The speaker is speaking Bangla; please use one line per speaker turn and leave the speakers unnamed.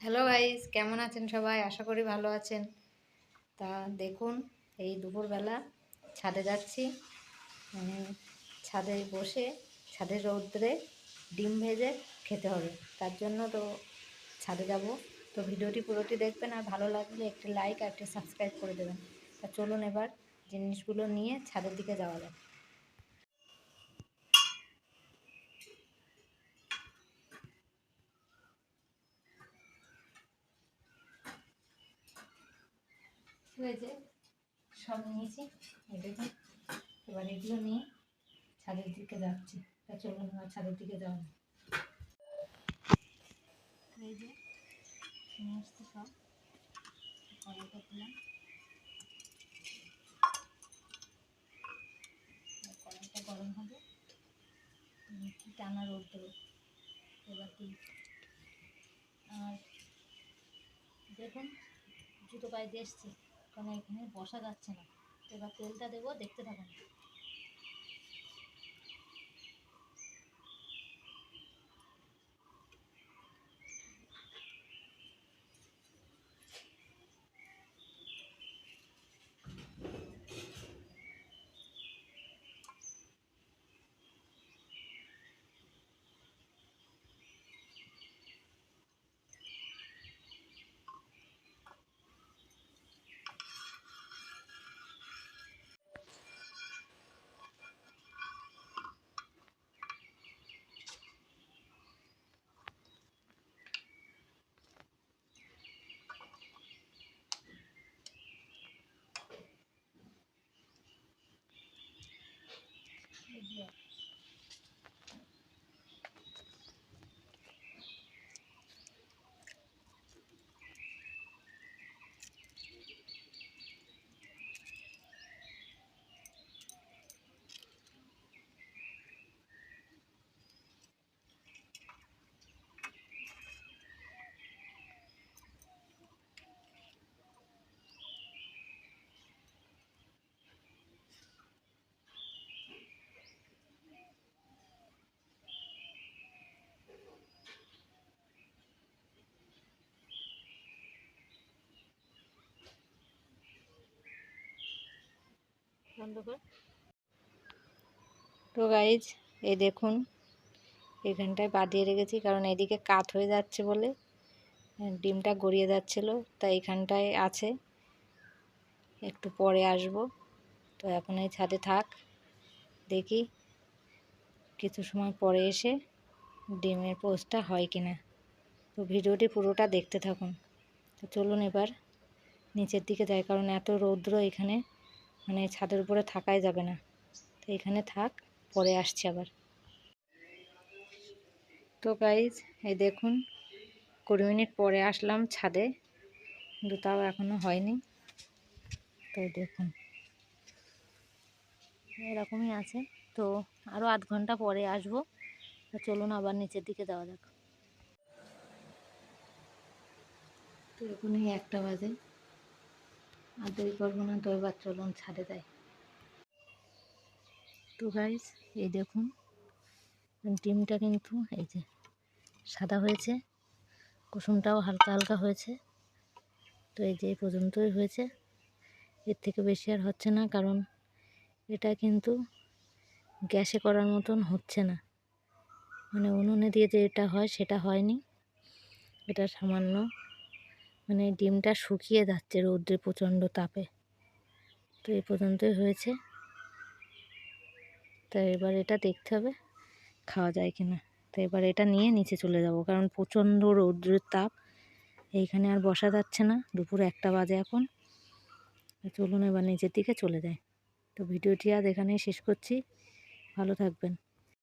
হ্যালো গাইস কেমন আছেন সবাই? আশা করি ভালো আছেন। তা দেখুন, এই দুপুরবেলা ছাদে যাচ্ছি। মানে ছাদে বসে ছাদের রৌদ্রে ডিম ভেজে খেতে হবে। তার জন্য তো ছাদে যাব। তো ভিডিওটি পুরোটি দেখবেন আর ভালো লাগলে একটি লাইক আর একটি সাবস্ক্রাইব করে দেবেন। তা চলুন এবার জিনিসগুলো নিয়ে ছাদের দিকে যাওয়া যাক। হয়েছে। সব নিয়েছি। দেখুন, এবার এগুলো নিয়ে ছাদের দিকে যাচ্ছি। তা চলুন, এবার ছাদের দিকে যাক। এই যে আসছি সব। কড়াইটা দিলাম এবার গরম হবে। কি টানা রোদ দেবো? এবার দিই আর দেখুন, জুতো পায়ে দিয়ে এসছি। কারণ এখানে বসা যাচ্ছে না। এবার তেলটা দেবো দেখতে থাকুন। বন্ধ কর তো গাইজ এই দেখুন, এখানটায় বাঁধিয়ে রেখেছি, কারণ এদিকে কাত হয়ে যাচ্ছে বলে ডিমটা গড়িয়ে যাচ্ছিল, তাই এখানটায় আছে। একটু পরে আসব। তো এখন এই ছাদে থাক, দেখি কিছু সময় পরে এসে ডিমের পোস্টটা হয় কিনা। তো ভিডিওটি পুরোটা দেখতে থাকুন। তো চলুন এবার নিচের দিকে যাই, কারণ এত রৌদ্র এখানে। মানে ছাদের উপরে থাকাই যাবে না। তো এখানে থাক, পরে আসছি আবার। তো গাইজ এই দেখুন, কুড়ি মিনিট পরে আসলাম ছাদে। কিন্তু তাও এখনও হয়নি। তো দেখুন, এরকমই আছে। তো আরও আধ ঘণ্টা পরে আসব। চলুন আবার নিচের দিকে যাওয়া যাক। তো এখনই একটা বাজে। আর দেরি করব না তো এবার চলুন ছাড়ে যাই। তো গাইজ এই দেখুন, ডিমটা কিন্তু এই যে সাদা হয়েছে, কুসুমটাও হালকা হালকা হয়েছে। তো এই যে এই পর্যন্তই হয়েছে। এর থেকে বেশি আর হচ্ছে না, কারণ এটা কিন্তু গ্যাসে করার মতন হচ্ছে না। মানে উনুনে দিয়ে যে এটা হয়, সেটা হয়নি। এটা সামান্য মানে ডিমটা শুকিয়ে যাচ্ছে রৌদ্রে প্রচণ্ড তাপে। তো এই পর্যন্তই হয়েছে। তো এবার এটা দেখতে হবে খাওয়া যায় কিনা। তো এবার এটা নিয়ে নিচে চলে যাব, কারণ প্রচণ্ড রৌদ্রের তাপ। এইখানে আর বসা যাচ্ছে না, দুপুর একটা বাজে এখন। চলুন এবার নিচের দিকে চলে যায় তো ভিডিওটি আজ এখানেই শেষ করছি। ভালো থাকবেন।